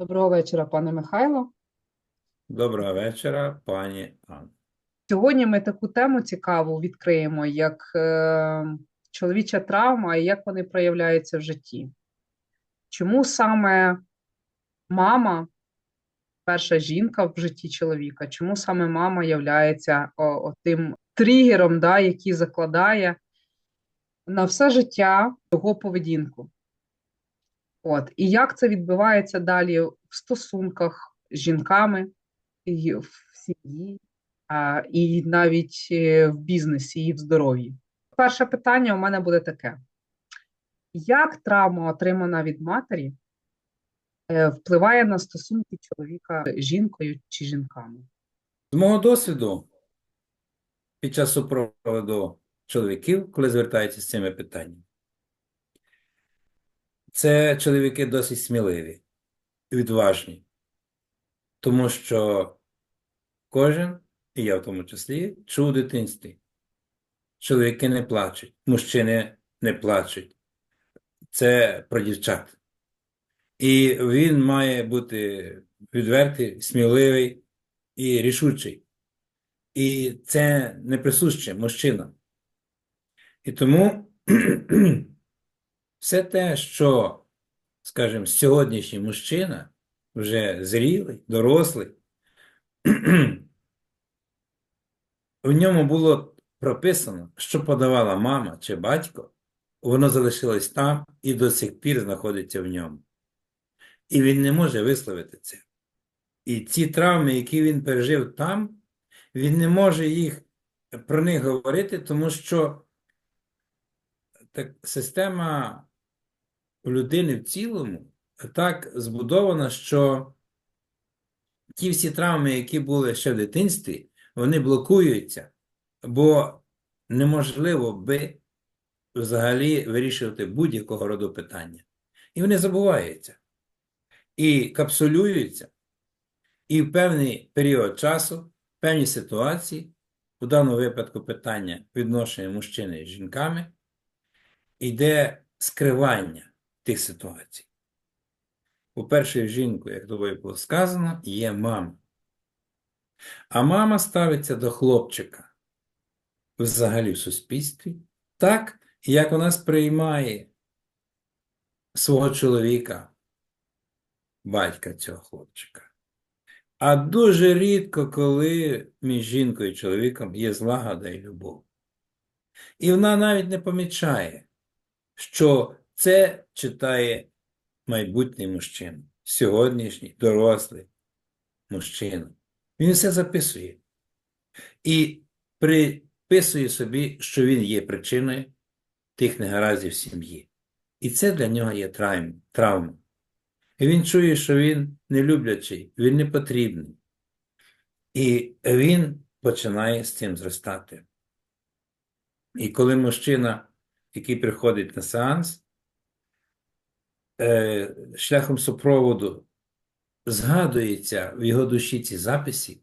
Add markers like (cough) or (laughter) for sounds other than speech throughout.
Доброго вечора, пане Михайло. Доброго вечора, пані Анна. Сьогодні ми таку тему цікаву відкриємо, як е, чоловіча травма і як вони проявляються в житті. Чому саме мама, перша жінка в житті чоловіка, чому саме мама являється о, о, тим тригером, да, який закладає на все життя його поведінку? От. І як це відбувається далі в стосунках з жінками, і в сім'ї, і навіть е, в бізнесі, і в здоров'ї? Перше питання у мене буде таке: як травма, отримана від матері, е, впливає на стосунки чоловіка з жінкою чи жінками? З мого досвіду, під час супроводу чоловіків, коли звертаються з цими питаннями, це чоловіки досить сміливі, і відважні, тому що кожен, і я в тому числі, чув у дитинстві. Чоловіки не плачуть, мужчини не плачуть. Це про дівчат. І він має бути відвертий, сміливий і рішучий. І це не присуще мужчинам. І тому все те, що, скажімо, сьогоднішній мужчина, вже зрілий, дорослий, (clears throat) в ньому було прописано, що подавала мама чи батько, воно залишилось там і до сих пір знаходиться в ньому. І він не може висловити це. І ці травми, які він пережив там, він не може їх про них говорити, тому що так, система у людини в цілому так збудована, що ті всі травми, які були ще в дитинстві, вони блокуються, бо неможливо би взагалі вирішувати будь-якого роду питання. І вони забуваються, і капсулюються, і в певний період часу, в певній ситуації, у даному випадку питання відношення мужчини з жінками, йде скривання тих ситуацій. По-перше, жінку, як тобою було сказано, є мама. А мама ставиться до хлопчика взагалі в суспільстві так, як вона сприймає свого чоловіка, батька цього хлопчика. А дуже рідко, коли між жінкою і чоловіком є злагода і любов. І вона навіть не помічає, що це читає майбутній мужчина, сьогоднішній дорослий мужчина. Він все записує і приписує собі, що він є причиною тих негараздів сім'ї. І це для нього є травма. І він чує, що він не люблячий, він не потрібний. І він починає з цим зростати. І коли мужчина, який приходить на сеанс, е, шляхом супроводу згадується в його душі ці записи,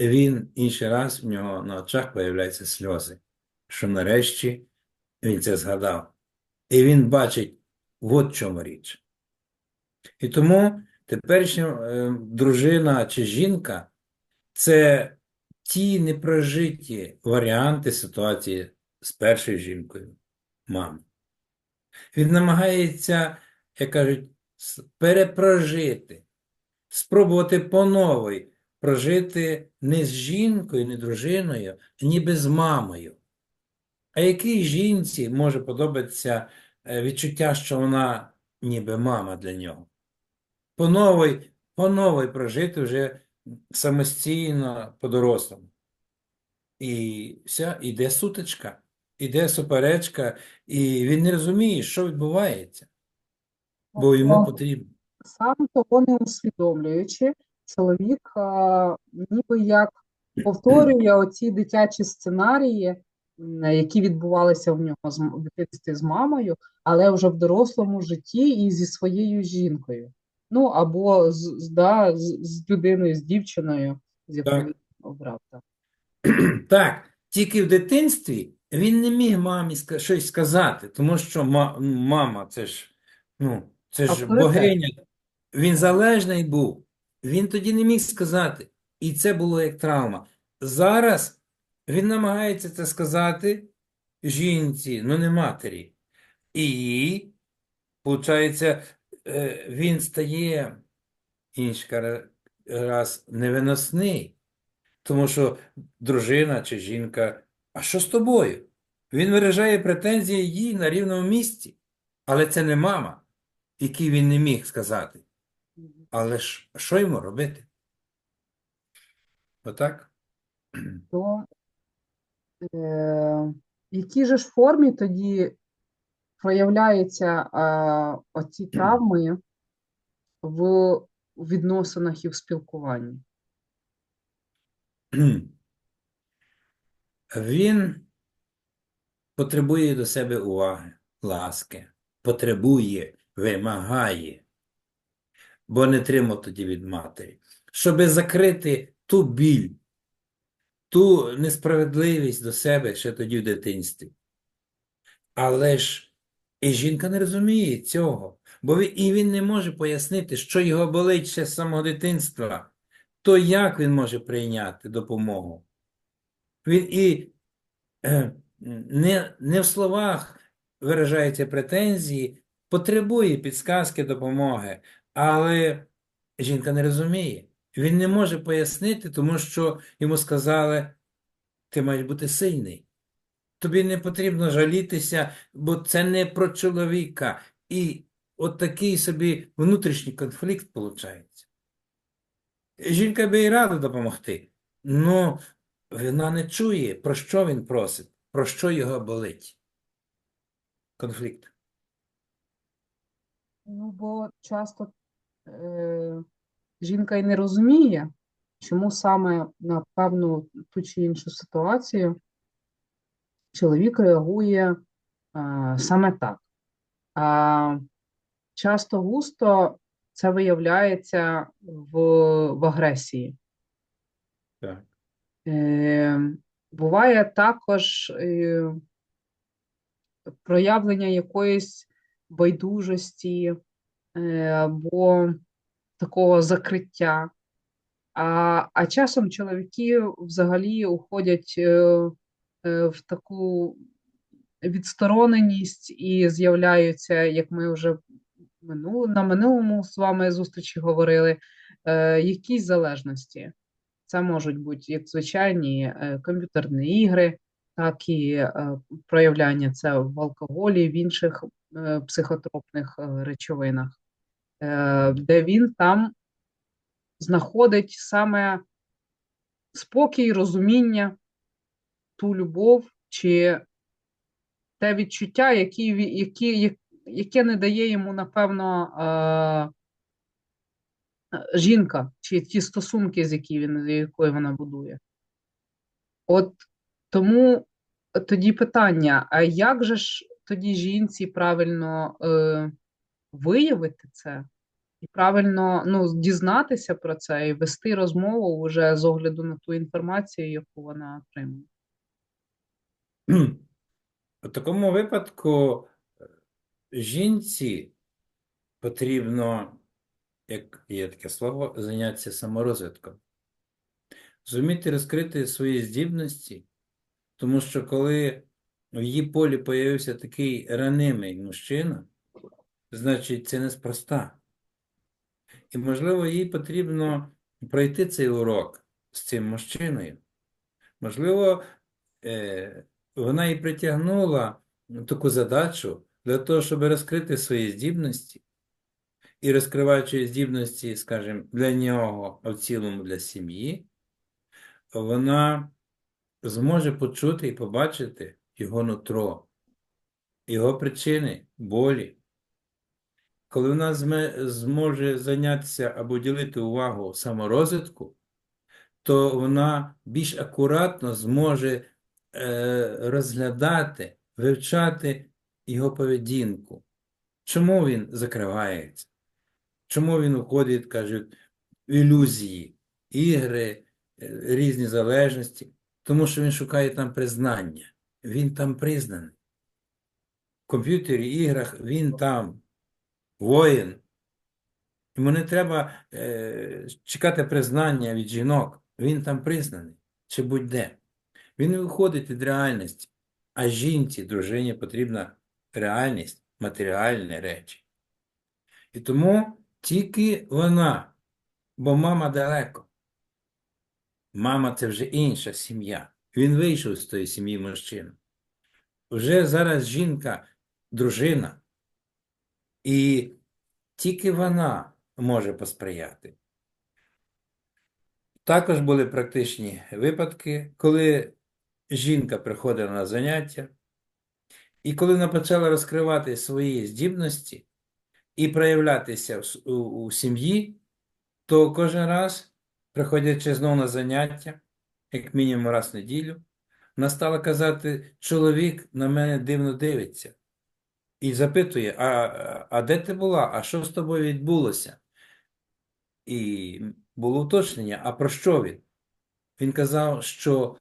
він інший раз в нього на очах появляються сльози, що нарешті він це згадав. І він бачить, от в чому річ. І тому теперішня е, дружина чи жінка це ті непрожиті варіанти ситуації з першою жінкою, мами. Він намагається, як кажуть, перепрожити, спробувати по новій прожити не з жінкою, не дружиною, ніби з мамою. А якій жінці може подобатися е, відчуття, що вона ніби мама для нього? По новій, по прожити вже самостійно по-дорослому. І все, іде сутичка, іде суперечка, і він не розуміє, що відбувається, бо йому потрібно. Сам того не усвідомлюючи, чоловік а, ніби як повторює оці дитячі сценарії, які відбувалися в нього з в дитинстві з мамою, але вже в дорослому житті і зі своєю жінкою. Ну, або з, з- да, з, з людиною, з дівчиною, з якою він обрав. Так, тільки в дитинстві він не міг мамі щось сказати, тому що мама це ж, ну, це ж богиня, Він залежний був. Він тоді не міг сказати. І це було як травма. Зараз він намагається це сказати жінці, ну не матері. І виходить, він стає інший ра- раз невиносний. Тому що дружина чи жінка, а що з тобою? Він виражає претензії їй на рівному місці. Але це не мама, якій він не міг сказати. Але ж що йому робити? Отак? То е, якій же ж формі тоді проявляються е, оці (clears throat) травми в відносинах і в спілкуванні? (clears throat) Він потребує до себе уваги, ласки, потребує, вимагає, бо не тримав тоді від матері, щоби закрити ту біль, ту несправедливість до себе ще тоді в дитинстві. Але ж і жінка не розуміє цього, бо він, і він не може пояснити, що його болить ще з самого дитинства, то як він може прийняти допомогу? Він і е, не, не в словах виражаються претензії, потребує підсказки допомоги, але жінка не розуміє. Він не може пояснити, тому що йому сказали, ти маєш бути сильний. Тобі не потрібно жалітися, бо це не про чоловіка. І от такий собі внутрішній конфлікт виходить. Жінка би і рада допомогти, але вона не чує, про що він просить, про що його болить. Конфлікт. Ну, бо часто е, жінка й не розуміє, чому саме на певну ту чи іншу ситуацію чоловік реагує е, саме так. А часто густо це виявляється в, в агресії. Так. Е, буває також е, проявлення якоїсь байдужості е, або такого закриття. А, а часом чоловіки взагалі уходять в таку відстороненість і з'являються, як ми вже на минулому з вами зустрічі говорили, якісь залежності. Це можуть бути як звичайні е, комп'ютерні ігри, так і е, проявляння це в алкоголі, в інших е, психотропних речовинах, де він там знаходить саме спокій, розуміння, ту любов чи те відчуття, які, які, яке не дає йому, напевно, жінка, чи ті стосунки, з які він, якої вона будує. От тому тоді питання: а як же ж тоді жінці правильно е, виявити це? І правильно ну, дізнатися про це і вести розмову вже з огляду на ту інформацію, яку вона отримує. У такому випадку е, жінці потрібно, як є таке слово, зайнятися саморозвитком. Зуміти розкрити свої здібності, тому що коли в її полі появився такий ранимий мужчина, значить це неспроста. І, можливо, їй потрібно пройти цей урок з цим мужчиною. Можливо, е, вона і притягнула таку задачу для того, щоб розкрити свої здібності і розкриваючи здібності, скажімо, для нього, а в цілому для сім'ї, вона зможе почути і побачити його нутро, його причини, болі. Коли вона зможе зайнятися або ділити увагу саморозвитку, то вона більш акуратно зможе е, розглядати, вивчати його поведінку. Чому він закривається? Чому він уходить, кажуть, в ілюзії, ігри, е, різні залежності? Тому що він шукає там признання. Він там признаний. В комп'ютері, іграх він там воїн. Йому не треба е, чекати признання від жінок. Він там признаний, чи будь-де. Він не виходить від реальності. А жінці, дружині потрібна реальність, матеріальні речі. І тому тільки вона, бо мама далеко. Мама це вже інша сім'я. Він вийшов з тої сім'ї мужчина. Вже зараз жінка, дружина, і тільки вона може посприяти. Також були практичні випадки, коли жінка приходила на заняття, і коли вона почала розкривати свої здібності і проявлятися у, у сім'ї, то кожен раз, приходячи знову на заняття, як мінімум раз в неділю, вона стала казати, чоловік на мене дивно дивиться. І запитує, а, а де ти була? А що з тобою відбулося? І було уточнення, а про що він? Він казав, що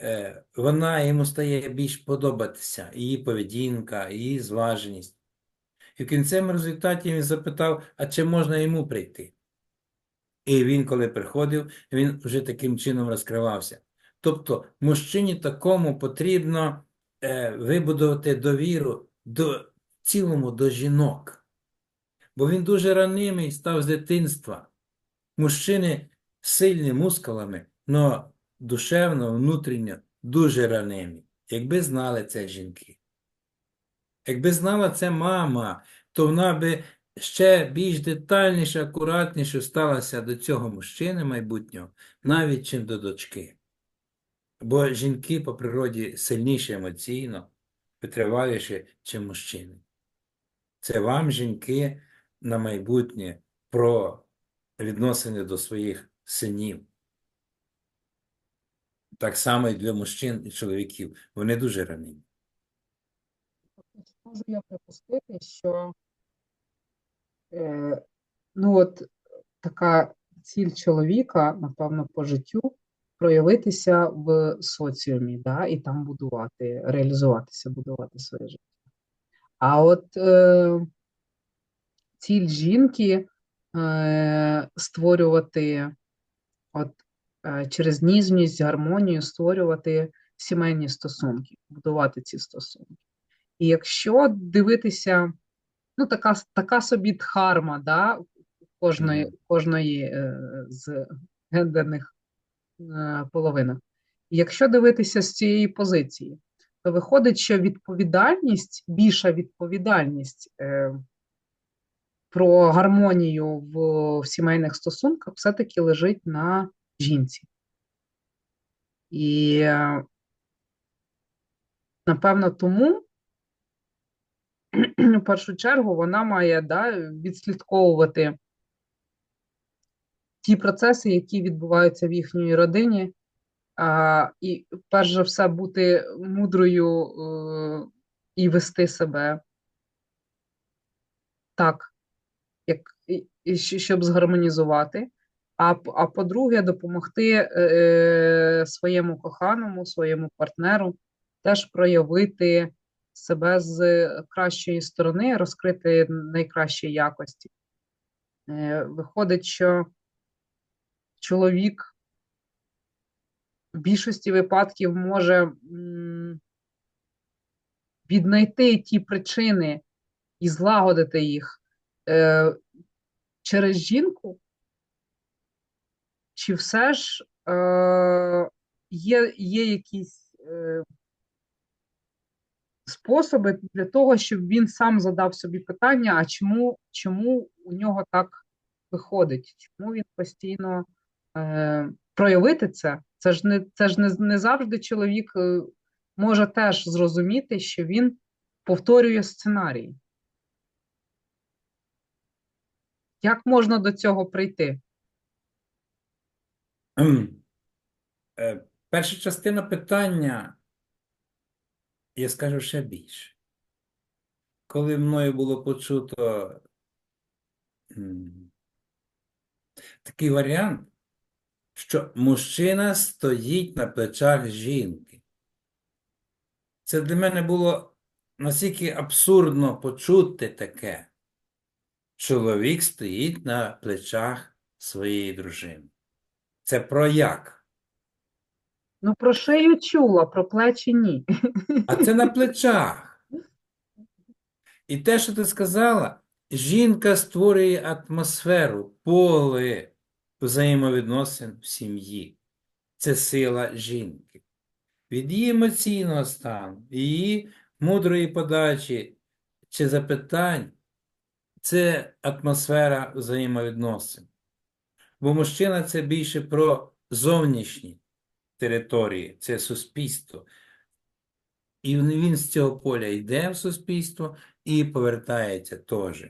е, вона йому стає більш подобатися, її поведінка, її зваженість. І в кінцевому результаті він запитав, а чи можна йому прийти? І він, коли приходив, він вже таким чином розкривався. Тобто, мужчині такому потрібно е, вибудувати довіру до цілому до жінок. Бо він дуже ранимий став з дитинства. Мужчини сильні мускулами, але душевно, внутрішньо дуже ранимі. Якби знали це жінки. Якби знала це мама, то вона би ще більш детальніше, акуратніше сталася до цього мужчини майбутнього, навіть чим до дочки. Бо жінки по природі сильніші емоційно, витриваліші, чим мужчини. Це вам, жінки, на майбутнє про відносини до своїх синів. Так само і для мужчин і чоловіків. Вони дуже ранені. Можу я припустити, що е, ну от така ціль чоловіка, напевно, по життю проявитися в соціумі, да, і там будувати, реалізуватися, будувати своє життя. А от е, ціль жінки е, створювати от, е, через ніжність, гармонію, створювати сімейні стосунки, будувати ці стосунки. І якщо дивитися, ну, така, така собі дхарма, да, кожної, кожної е, з гендерних е, половинок. І якщо дивитися з цієї позиції, то виходить, що відповідальність, більша відповідальність е, про гармонію в, в сімейних стосунках все-таки лежить на жінці. І е, напевно тому, в першу чергу, вона має да, відслідковувати ті процеси, які відбуваються в їхній родині, а, і перш за все бути мудрою е, і вести себе так, як, і- щоб згармонізувати. А, а по-друге, допомогти е, е, своєму коханому, своєму партнеру теж проявити себе з кращої сторони, розкрити найкращі якості. Е, Виходить, що чоловік в більшості випадків може віднайти ті причини і злагодити їх е, через жінку, чи все ж е, є, є якісь способи для того, щоб він сам задав собі питання, а чому, чому у нього так виходить? Чому він постійно е, проявити це? Це ж не це ж не, не завжди чоловік е, може теж зрозуміти, що він повторює сценарій. Як можна до цього прийти? Е, Перша частина питання, я скажу ще більше. Коли мною було почуто такий варіант, що мужчина стоїть на плечах жінки. Це для мене було настільки абсурдно почути таке, чоловік стоїть на плечах своєї дружини. Це про як? Ну, про шию чула, про плечі ні. А це на плечах. І те, що ти сказала, жінка створює атмосферу, поле взаємовідносин в сім'ї. Це сила жінки. Від її емоційного стану, її мудрої подачі чи запитань це атмосфера взаємовідносин. Бо мужчина це більше про зовнішні території, це суспільство. І він з цього поля йде в суспільство і повертається теж.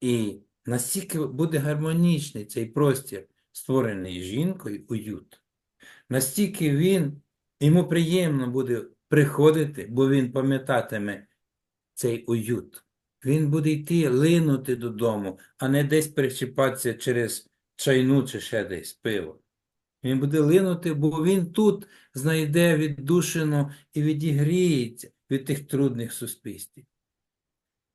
І настільки буде гармонічний цей простір, створений жінкою, уют, настільки він, йому приємно буде приходити, бо він пам'ятатиме цей уют. Він буде йти линути додому, а не десь перечіпатися через чайну чи ще десь пиво. Він буде линути, бо він тут знайде віддушину і відігріється від тих трудних суспільств.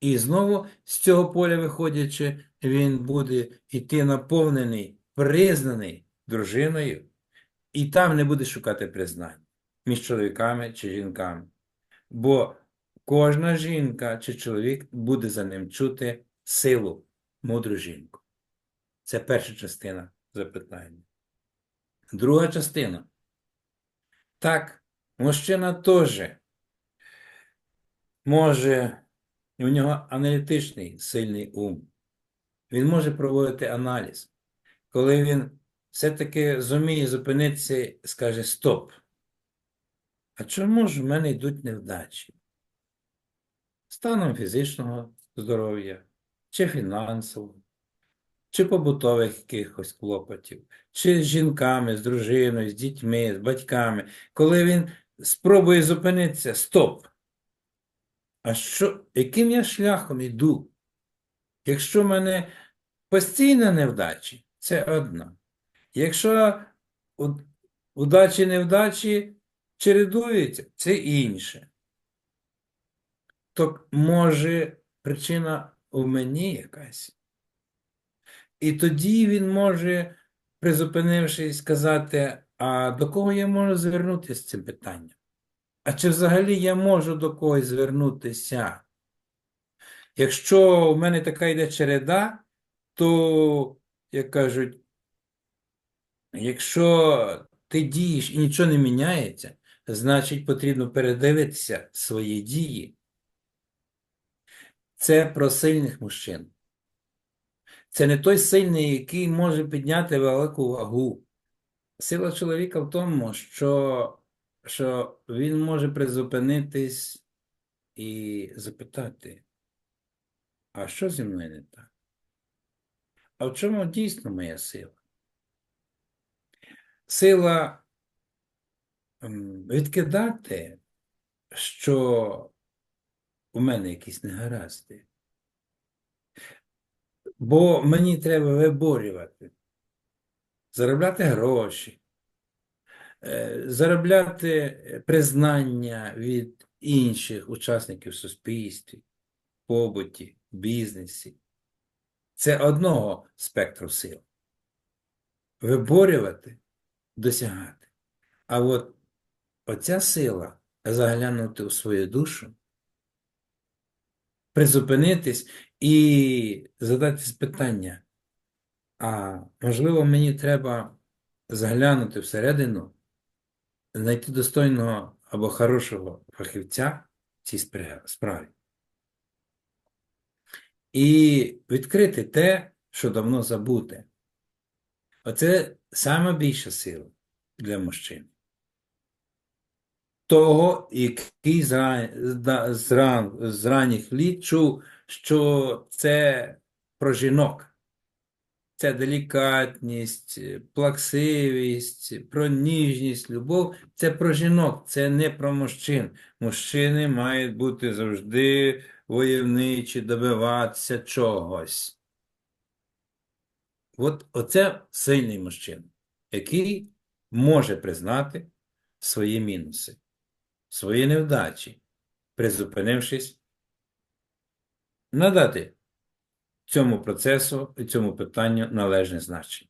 І знову з цього поля виходячи, він буде йти наповнений, признаний дружиною, і там не буде шукати признання між чоловіками чи жінками. Бо кожна жінка чи чоловік буде за ним чути силу, мудру жінку. Це перша частина запитання. Друга частина. Так, мужчина теж може, у нього аналітичний сильний ум. Він може проводити аналіз. Коли він все-таки зуміє зупинитися і скаже стоп. А чому ж в мене йдуть невдачі? Станом фізичного здоров'я, чи фінансового, чи побутових якихось клопотів, чи з жінками, з дружиною, з дітьми, з батьками. Коли він спробує зупинитися, стоп. А що, яким я шляхом йду? Якщо в мене постійна невдачі, це одна. Якщо удачі невдачі чередуються, це інше. То може причина у мені якась? І тоді він може, призупинившись, сказати, а до кого я можу звернутися з цим питанням? А чи взагалі я можу до когось звернутися? Якщо у мене така йде череда, то, як кажуть, якщо ти дієш і нічого не міняється, значить потрібно передивитися свої дії. Це про сильних мужчин. Це не той сильний, який може підняти велику вагу. Сила чоловіка в тому, що, що він може призупинитись і запитати, а що зі мною не так? А в чому дійсно моя сила? Сила відкидати, що у мене якісь негаразди. Бо мені треба виборювати, заробляти гроші, е, заробляти е, признання від інших учасників суспільстві, побуті, бізнесі. Це одного спектру сил. Виборювати, досягати. А от оця сила заглянути у свою душу, призупинитись і задатись питання, а можливо, мені треба заглянути всередину, знайти достойного або хорошого фахівця в цій справі. І відкрити те, що давно забуте. Оце сама більша сила для мужчин. Того, який з, ран- з, ран- з ранніх літ чув, що це про жінок. Це делікатність, плаксивість, про ніжність, любов. Це про жінок, це не про мужчин. Мужчини мають бути завжди войовничі, добиватися чогось. От оце сильний мужчина, який може признати свої мінуси, свої невдачі, призупинившись, надати цьому процесу і цьому питанню належне значення.